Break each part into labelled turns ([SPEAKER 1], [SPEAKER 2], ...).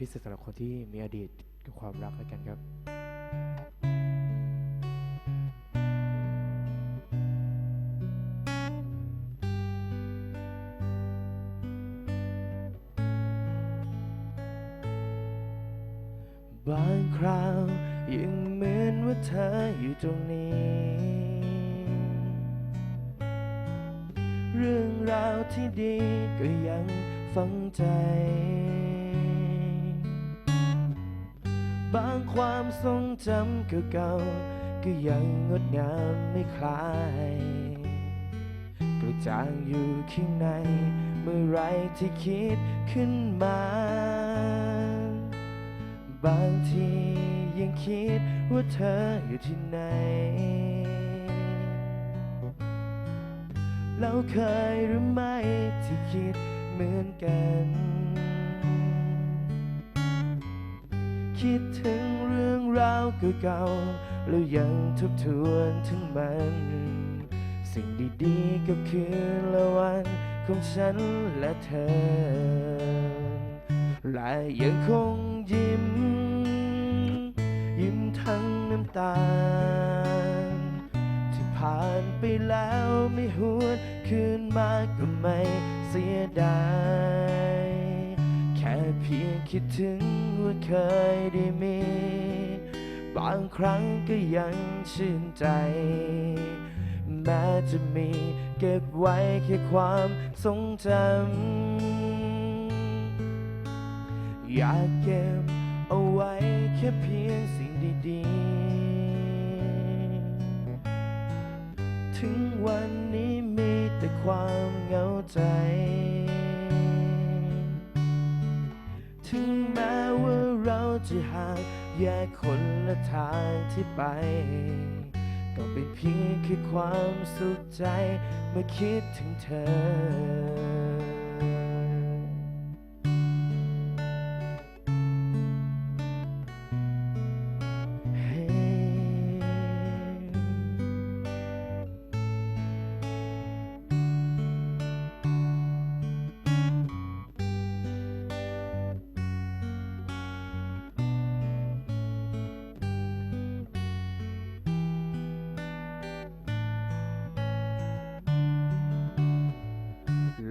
[SPEAKER 1] พิเศษสำหรับคนที่มีอดีตกับความรักแล้วกันครับบางคราวยังเหมือนว่าเธออยู่ตรงนี้ เรื่องราวที่ดีก็ยังฝังใจ บางความทรงจำเก่าๆก็ยังงดงามไม่คลายกระจ่างอยู่ข้างใน เมื่อไรที่คิดขึ้นมา บางทียังคิดว่าเธออยู่ที่ไหน เราเคยหรือไม่ที่คิดเหมือนกัน คิดถึงเรื่องราวเก่าๆแล้วยังทบทวนถึงมัน สิ่งดีๆกับคืนละวันของฉันและเธอ และยังคงยิ้ม ยิ้มทั้งน้ำตา ที่ผ่านไปแล้วไม่หวนคืนมาก็ไม่เสียดาย คิดถึงว่าเคยได้มี บางครั้งก็ยังชื่นใจ แม้จะมีเก็บไว้แค่ความทรงจำ อยากเก็บเอาไว้แค่เพียงสิ่งดีๆ ถึงวันนี้มีแต่ความเหงาใจ ถึงแม้ว่าเราจะห่างแยกคนละทางที่ไป ก็เป็นเพียงแค่ความสุขใจเมื่อคิดถึงเธอ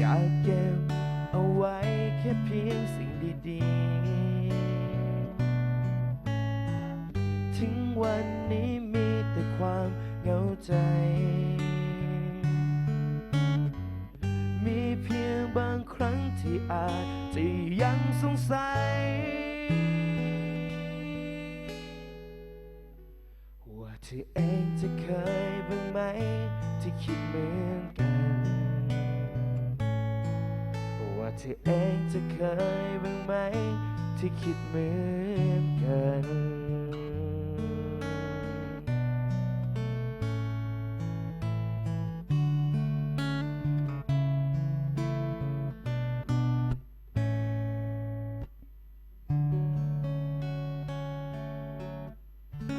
[SPEAKER 1] อยากเก็บเอาไว้แค่เพียงสิ่งดีๆ ถึงวันนี้มีแต่ความเหงาใจ มีเพียงบางครั้งที่อาจจะยังสงสัย ว่าเธอเองจะเคยบ้างไหม ที่คิดเหมือนกัน เธอเองจะเคยบ้างไหม ที่คิดเหมือนกัน